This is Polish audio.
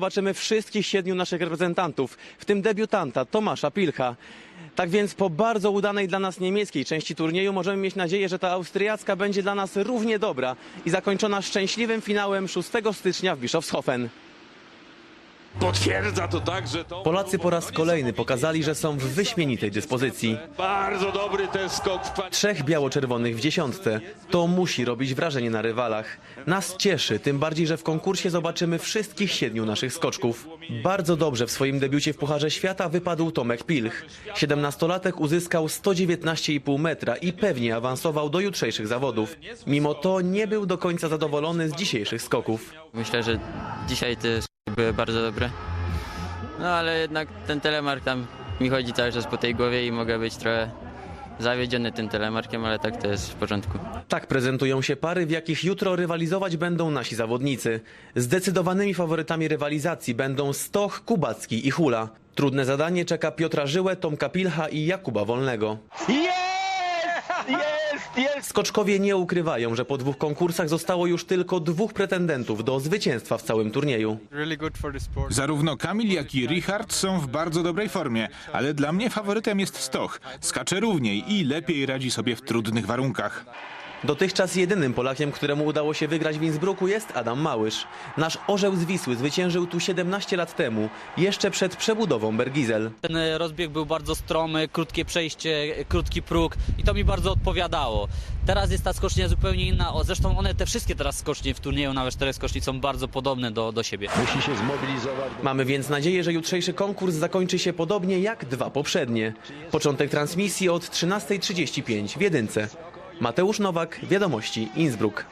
Zobaczymy wszystkich siedmiu naszych reprezentantów, w tym debiutanta Tomasza Pilcha. Tak więc po bardzo udanej dla nas niemieckiej części turnieju możemy mieć nadzieję, że ta austriacka będzie dla nas równie dobra i zakończona szczęśliwym finałem 6 stycznia w Bischofshofen. Potwierdza to także to. Polacy po raz kolejny pokazali, że są w wyśmienitej dyspozycji. Bardzo dobry ten skok w Trzech biało-czerwonych w dziesiątce. To musi robić wrażenie na rywalach. Nas cieszy, tym bardziej, że w konkursie zobaczymy wszystkich siedmiu naszych skoczków. Bardzo dobrze w swoim debiucie w Pucharze Świata wypadł Tomek Pilch. 17-latek uzyskał 119,5 metra i pewnie awansował do jutrzejszych zawodów. Mimo to nie był do końca zadowolony z dzisiejszych skoków. Myślę, że dzisiaj te były bardzo dobre. No ale jednak ten telemark tam mi chodzi cały czas po tej głowie i mogę być trochę zawiedziony tym telemarkiem, ale tak to jest w porządku. Tak prezentują się pary, w jakich jutro rywalizować będą nasi zawodnicy. Zdecydowanymi faworytami rywalizacji będą Stoch, Kubacki i Hula. Trudne zadanie czeka Piotra Żyłę, Tomka Pilcha i Jakuba Wolnego. Skoczkowie nie ukrywają, że po dwóch konkursach zostało już tylko dwóch pretendentów do zwycięstwa w całym turnieju. Zarówno Kamil, jak i Richard są w bardzo dobrej formie, ale dla mnie faworytem jest Stoch. Skacze równiej i lepiej radzi sobie w trudnych warunkach. Dotychczas jedynym Polakiem, któremu udało się wygrać w Innsbrucku jest Adam Małysz. Nasz orzeł z Wisły zwyciężył tu 17 lat temu, jeszcze przed przebudową Bergizel. Ten e, rozbieg był bardzo stromy, krótkie przejście, e, krótki próg i to mi bardzo odpowiadało. Teraz jest ta skocznia zupełnie inna. O, zresztą one, te wszystkie teraz skocznie w turnieju, nawet cztery skoczni są bardzo podobne do, do siebie. Musi się zmobilizować. Mamy więc nadzieję, że jutrzejszy konkurs zakończy się podobnie jak dwa poprzednie. Początek transmisji od 13.35 w Jedynce. Mateusz Nowak, Wiadomości, Innsbruck.